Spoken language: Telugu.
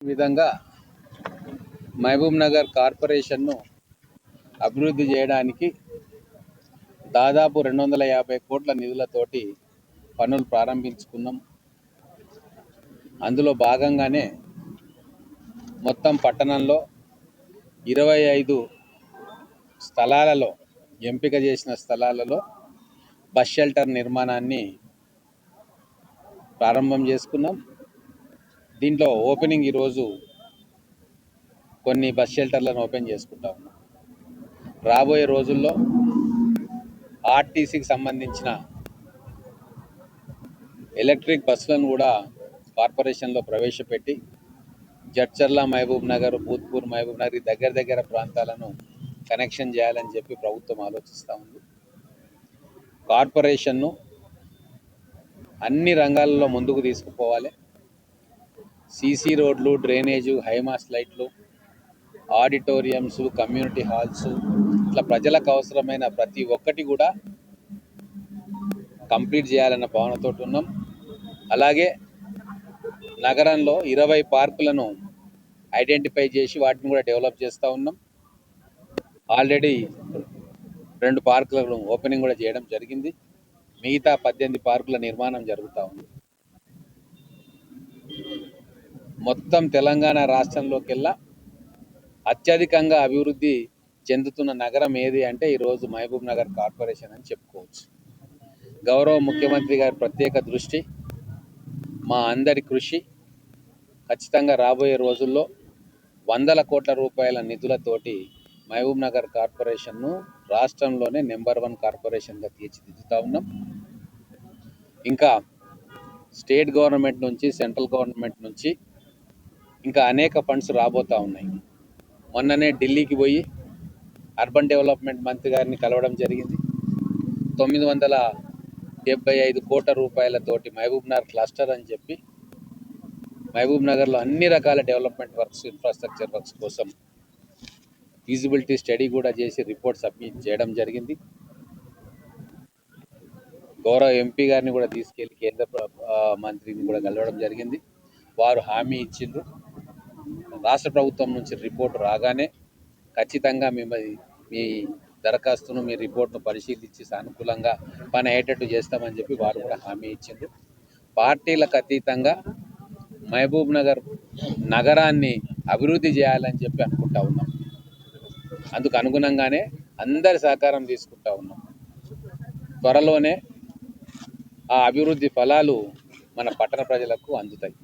ఈ విధంగా మహబూబ్ నగర్ కార్పొరేషన్ను అభివృద్ధి చేయడానికి దాదాపు రెండు వందల యాభై కోట్ల నిధులతోటి పనులు ప్రారంభించుకున్నాం. అందులో భాగంగానే మొత్తం పట్టణంలో ఇరవై ఐదు స్థలాలలో ఎంపిక చేసిన స్థలాలలో బస్ షెల్టర్ నిర్మాణాన్ని ప్రారంభం చేసుకున్నాం. దీంట్లో ఓపెనింగ్ ఈరోజు కొన్ని బస్ షెల్టర్లను ఓపెన్ చేసుకుంటా ఉన్నాం. రాబోయే రోజుల్లో ఆర్టీసీకి సంబంధించిన ఎలక్ట్రిక్ బస్సులను కూడా కార్పొరేషన్లో ప్రవేశపెట్టి జడ్చర్ల మహబూబ్ నగర్ భూత్పూర్ మహబూబ్ నగర్ దగ్గర దగ్గర ప్రాంతాలను కనెక్షన్ చేయాలని చెప్పి ప్రభుత్వం ఆలోచిస్తూ ఉంది. కార్పొరేషన్ను అన్ని రంగాలలో ముందుకు తీసుకుపోవాలి. సీసీ రోడ్లు డ్రైనేజు హైమాస్ లైట్లు ఆడిటోరియంస్ కమ్యూనిటీ హాల్స్ ఇట్లా ప్రజలకు అవసరమైన ప్రతి ఒక్కటి కూడా కంప్లీట్ చేయాలన్న భావనతో ఉన్నాం. అలాగే నగరంలో ఇరవై పార్కులను ఐడెంటిఫై చేసి వాటిని కూడా డెవలప్ చేస్తూ ఉన్నాం. ఆల్రెడీ రెండు పార్కులను ఓపెనింగ్ కూడా చేయడం జరిగింది. మిగతా పద్దెనిమిది పార్కుల నిర్మాణం జరుగుతూ ఉంది. మొత్తం తెలంగాణ రాష్ట్రంలోకెల్లా అత్యధికంగా అభివృద్ధి చెందుతున్న నగరం ఏది అంటే ఈరోజు మహబూబ్ నగర్ కార్పొరేషన్ అని చెప్పుకోవచ్చు. గౌరవ ముఖ్యమంత్రి గారి ప్రత్యేక దృష్టి మా అందరి కృషి ఖచ్చితంగా రాబోయే రోజుల్లో వందల కోట్ల రూపాయల నిధులతోటి మహబూబ్ నగర్ కార్పొరేషన్ను రాష్ట్రంలోనే నెంబర్ వన్ కార్పొరేషన్గా తీర్చిదిద్దుతా ఉన్నాం. ఇంకా స్టేట్ గవర్నమెంట్ నుంచి సెంట్రల్ గవర్నమెంట్ నుంచి ఇంకా అనేక ఫండ్స్ రాబోతూ ఉన్నాయి. మొన్ననే ఢిల్లీకి పోయి అర్బన్ డెవలప్మెంట్ మంత్రి గారిని కలవడం జరిగింది. తొమ్మిది వందల డెబ్బై ఐదు కోట్ల రూపాయలతోటి మహబూబ్ నగర్ క్లస్టర్ అని చెప్పి మహబూబ్ నగర్లో అన్ని రకాల డెవలప్మెంట్ వర్క్స్ ఇన్ఫ్రాస్ట్రక్చర్ వర్క్స్ కోసం ఫీజిబిలిటీ స్టడీ కూడా చేసి రిపోర్ట్ సబ్మిట్ చేయడం జరిగింది. గౌరవ ఎంపీ గారిని కూడా తీసుకెళ్ళి కేంద్ర మంత్రిని కూడా కలవడం జరిగింది. వారు హామీ ఇచ్చిండ్రు. రాష్ట్ర ప్రభుత్వం నుంచి రిపోర్ట్ రాగానే ఖచ్చితంగా మిమ్మల్ని మీ దరఖాస్తును మీ రిపోర్ట్ను పరిశీలించి సానుకూలంగా పని అయ్యేటట్టు చేస్తామని చెప్పి వారు కూడా హామీ ఇచ్చిండ్రు. పార్టీలకు అతీతంగా మహబూబ్ నగర్ నగరాన్ని అభివృద్ధి చేయాలని చెప్పి అనుకుంటా ఉన్నాం. అందుకు అనుగుణంగానే అందరి సహకారం తీసుకుంటా ఉన్నాం. త్వరలోనే ఆ అభివృద్ధి ఫలాలు మన పట్టణ ప్రజలకు అందుతాయి.